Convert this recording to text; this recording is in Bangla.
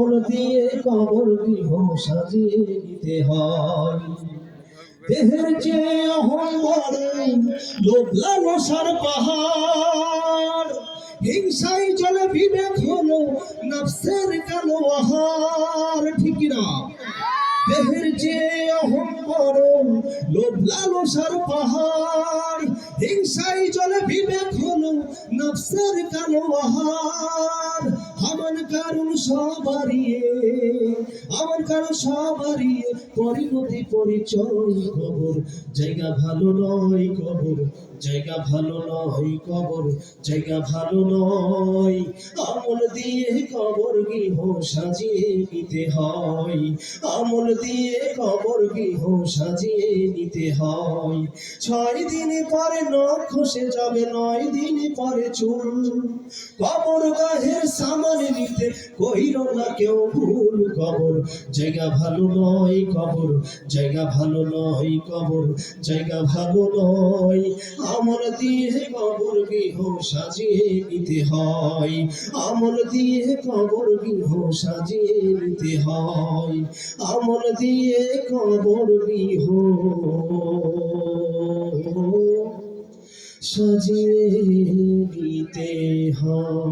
ফুল দিয়ে, কবর গৃহ সাজিয়ে দিতে হয়। দেহের যে অহংবর লোভ লালসার পাহাড়। হিংসাই জলে বিবেক হলো নফসের কালো আহার, ঠিক না দেহের যে অহংবর লোভ লালসার পাহাড়। হিংসাই জলে বিবেক নফসের কালো আহার, আমার কারণ সবারিয়ে আমার কারণ সবারিয়ে পরিণতি পরিচয় কবর, জায়গা ভালো নয় কবর, জায়গা ভালো নয় কবর, জায়গা ভালো নয়। আমল দিয়ে কবর গৃহ সাজিয়ে নিতে হয়, আমল দিয়ে কবর গৃহ সাজিয়ে নিতে হয়। ছয় দিন পরে নখ খসে যাবে, নয় দিন পরে চুল। কবর গাহের সামান নিতে কইর না কেউ ভুল কবর। জায়গা ভালো নয় কবর, জায়গা ভালো নয় কবর, জায়গা ভালো নয়। আমল দিয়ে কবর গৃহ সাজিয়ে নিতে হয়। আমল দিয়ে কবর গৃহ সাজিয়ে নিতে হয়। আমল দিয়ে কবর গৃহ সাজিয়ে দিতে হয়।